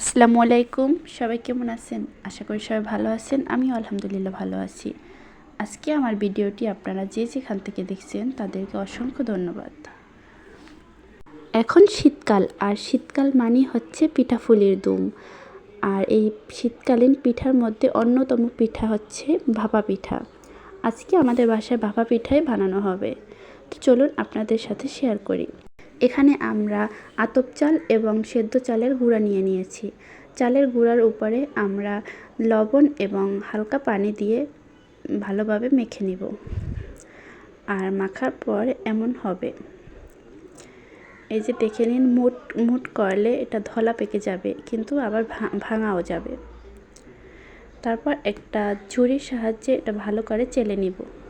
আসসালামু আলাইকুম। সবাই কেমন আছেন? আশা করি সবাই ভালো আছেন। আমি আলহামদুলিল্লাহ ভালো আছি। আজকে আমার ভিডিওটি আপনারা যে যেখান থেকে দেখছেন তাদেরকে অসংখ্য ধন্যবাদ। এখন শীতকাল, আর শীতকাল মানে হচ্ছে পিঠাফুলির দুম আর এই শীতকালীন পিঠার মধ্যে অন্যতম পিঠা হচ্ছে ভাপা পিঠা। আজকে আমাদের বাসায় ভাপা পিঠাই বানানো হবে। তো চলুন আপনাদের সাথে শেয়ার করি। এখানে আমরা আতপ চাল এবং সেদ্ধ চালের গুঁড়া নিয়ে নিয়েছি। চালের গুঁড়ার উপরে আমরা লবণ এবং হালকা পানি দিয়ে ভালোভাবে মেখে নিব। আর মাখার পর এমন হবে। এই যে দেখে নিন, মুট মুট করলে এটা ধলা পেকে যাবে, কিন্তু আবার ভাঙাও যাবে। তারপর একটা ঝুড়ির সাহায্যে এটা ভালো করে চেলে নিব।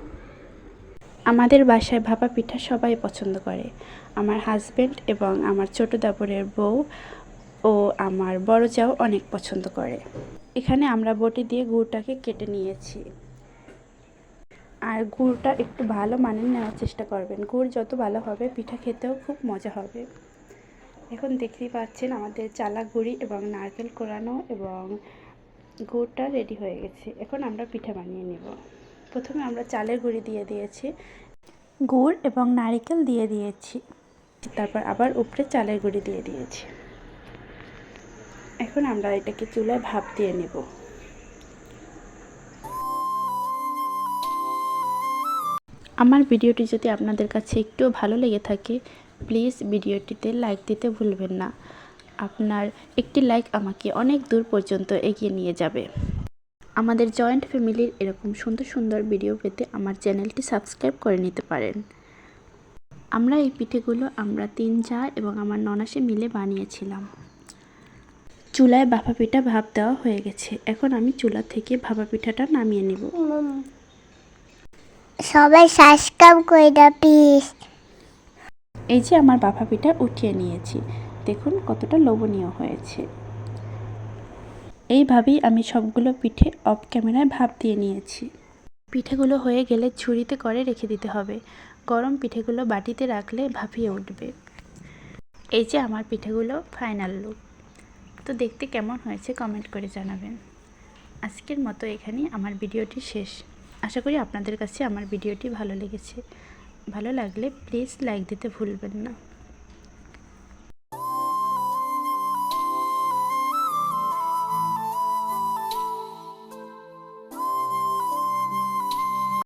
আমাদের বাসায় ভাপা পিঠা সবাই পছন্দ করে। আমার হাজব্যান্ড এবং আমার ছোট দাপরের বউ ও আমার বড় যাও অনেক পছন্দ করে। এখানে আমরা বটি দিয়ে গুড়টাকে কেটে নিয়েছি। আর গুড়টা একটু ভালো মানের নেওয়ার চেষ্টা করবেন। গুড় যত ভালো হবে, পিঠা খেতেও খুব মজা হবে। এখন দেখতেই পাচ্ছেন আমাদের চালা গুড়ি এবং নারকেল কোরানো এবং গুড়টা রেডি হয়ে গেছে। এখন আমরা পিঠা বানিয়ে নেব। প্রথমে আমরা চালের গুঁড়ি দিয়ে দিয়েছি, গুড় এবং নারকেল দিয়ে দিয়েছি, তারপর আবার উপরে চালের গুঁড়ি দিয়ে দিয়েছি। এখন আমরা এটাকে চুলায় ভাপ দিয়ে নেব। আমার ভিডিওটি যদি আপনাদের কাছে একটুও ভালো লেগে থাকে, প্লিজ ভিডিওটিতে লাইক দিতে ভুলবেন না। আপনার একটি লাইক আমাকে অনেক দূর পর্যন্ত এগিয়ে নিয়ে যাবে। আমাদের জয়েন্ট ফ্যামিলির এরকম সুন্দর সুন্দর ভিডিও পেতে আমার চ্যানেলটি সাবস্ক্রাইব করে নিতে পারেন। আমরা এই পিঠেগুলো আমরা তিন চা এবং আমার ননাসে মিলে বানিয়েছিলাম। চুলায় ভাপা পিঠা ভাপ দেওয়া হয়ে গেছে। এখন আমি চুলা থেকে ভাপা পিঠাটা নামিয়ে নিব। সবাই সাবস্ক্রাইব করে দাও প্লিজ এই যে আমার বাফা পিঠা উঠিয়ে নিয়েছি। দেখুন কতটা লোভনীয় হয়েছে। এইভাবেই আমি সবগুলো পিঠে অফ ক্যামেরায় ভাপ দিয়ে নিয়েছি। পিঠেগুলো হয়ে গেলে ঝুড়িতে করে রেখে দিতে হবে। গরম পিঠেগুলো বাটিতে রাখলে ভাপিয়ে উঠবে। এই যে আমার পিঠেগুলো ফাইনাল লুক। তো দেখতে কেমন হয়েছে কমেন্ট করে জানাবেন। আজকের মতো এখানেই আমার ভিডিওটি শেষ। আশা করি আপনাদের কাছে আমার ভিডিওটি ভালো লেগেছে। ভালো লাগলে প্লিজ লাইক দিতে ভুলবেন না।